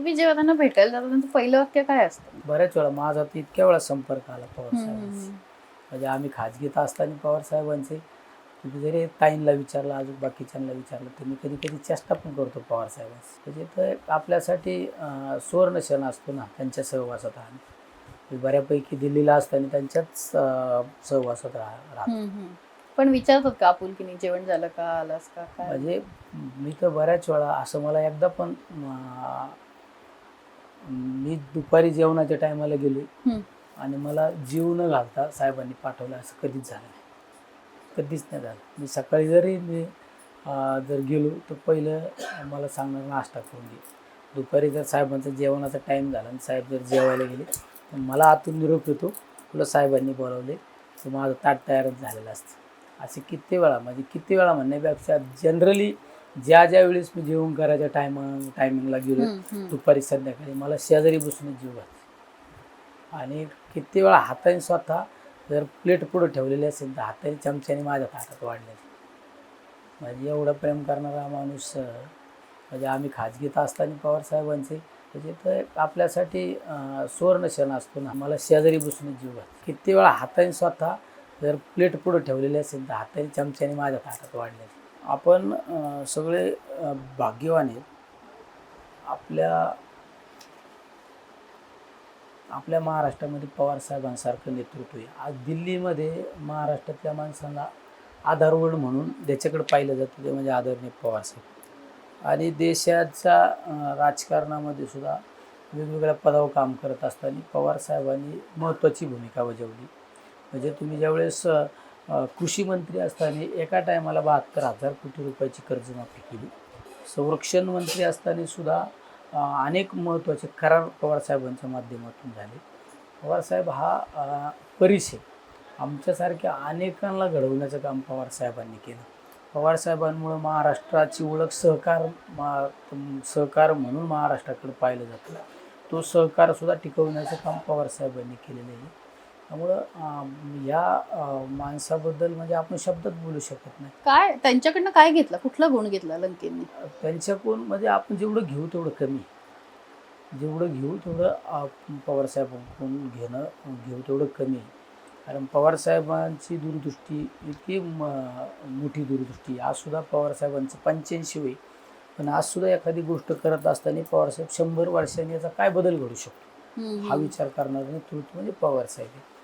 तुम्ही जेव्हा त्यांना भेटायला जाता त्यांचं पहिलं वाक्य काय असतं? बऱ्याच वेळा माझा तर इतक्या वेळा संपर्क आला पवार साहेबांशी. म्हणजे आम्ही खाजगीत असताना पवार साहेबांचे. तुम्ही जरी ताईंला विचारलं अजून बाकीच्यांना विचारलं तर मी कधी कधी चेष्टा पण करतो पवार साहेबांची. म्हणजे तर आपल्यासाठी सुवर्ण क्षण असतो ना त्यांच्या सहवासात राहणे. बऱ्यापैकी दिल्लीला असताना त्यांच्याच सहवासात राह राहतो. पण विचारतात का आपुलकीने जेवण झालं का आलास का म्हणजे मी तर बऱ्याच वेळा असं मला एकदा पण मी दुपारी जेवणाच्या टायमाला गेले हम्म. आणि मला जीव न घालता साहेबांनी पाठवलं असं कधीच झालं नाही. कधीच नाही झालं. मी सकाळी जरी मी अं, जर गेलो तर पहिलं मला सांगणार नाश्ता करून घे. दुपारी जर साहेबांचा जेवणाचा टाईम झाला आणि साहेब जर जेवायला गेले तर मला आतून निरोप येतो. तुला साहेबांनी बोलावले तर माझं ताट तयारच झालेलं असतं. असे किती वेळा म्हणजे किती वेळा म्हणण्यापेक्षा जनरली ज्या ज्या वेळेस मी जेवण करायच्या टायम टायमिंगला गेलो. दुपारी संध्याकाळी मला शेजारी बसूनच जीव घालते आणि किती वेळा हाताने स्वतः जर प्लेट पुढं ठेवलेली असेल तर हाताने चमच्याने माझ्या हातात वाढलेली म्हणजे एवढं प्रेम करणारा माणूस म्हणजे आम्ही खाजगीत असताना पवार साहेबांचे म्हणजे तर आपल्यासाठी सुवर्ण क्षण असतो ना. मला शेजारी बसूनच जीव घालते किती वेळा हाताने स्वतः जर प्लेट पुढं ठेवलेली असेल तर हाताने चमच्याने माझ्या हातात वाढलेली आपण सगळे भाग्यवान आहेत. आपल्या आपल्या महाराष्ट्रामध्ये पवार साहेबांसारखं नेतृत्व आहे. आज दिल्लीमध्ये महाराष्ट्रातल्या माणसांना आधारवड म्हणून ज्याच्याकडे पाहिलं जातं ते म्हणजे आदरणीय पवार साहेब. आणि देशाच्या राजकारणामध्ये सुद्धा वेगवेगळ्या पदावर काम करत असताना पवार साहेबांनी महत्त्वाची भूमिका बजावली. म्हणजे तुम्ही ज्यावेळेस कृषी मंत्री असताना एका टायमाला बहात्तर हजार कोटी रुपयाची कर्जमाफी केली. संरक्षण मंत्री असताना सुद्धा अनेक महत्त्वाचे करार पवारसाहेबांच्या माध्यमातून झाले. पवारसाहेब हा अं, परिचय आमच्यासारख्या अनेकांना घडवण्याचं काम पवारसाहेबांनी केलं. पवारसाहेबांमुळं महाराष्ट्राची ओळख सहकार मा सहकार म्हणून महाराष्ट्राकडे पाहिलं जातं. तो सहकारसुद्धा टिकवण्याचं काम पवारसाहेबांनी केलेलं आहे. त्यामुळं या माणसाबद्दल म्हणजे आपण शब्दात बोलू शकत नाही. काय त्यांच्याकडनं काय घेतलं? कुठला गुण घेतला लंकेंनी? त्यांच्याकडून म्हणजे आपण जेवढं घेऊ तेवढं कमी. जेवढं घेऊ तेवढं पवारसाहेबांकडून घेणं घेऊ तेवढं कमी. आहे कारण पवारसाहेबांची दूरदृष्टी इतकी मोठी दूरदृष्टी. आज सुद्धा पवारसाहेबांचं पंच्याऐंशी वय पण आज सुद्धा एखादी गोष्ट करत असताना पवारसाहेब शंभर वर्षांनी याचा काय बदल घडू शकतो? हा. विचार करणारं नेतृत्व म्हणजे पवारसाहेब आहे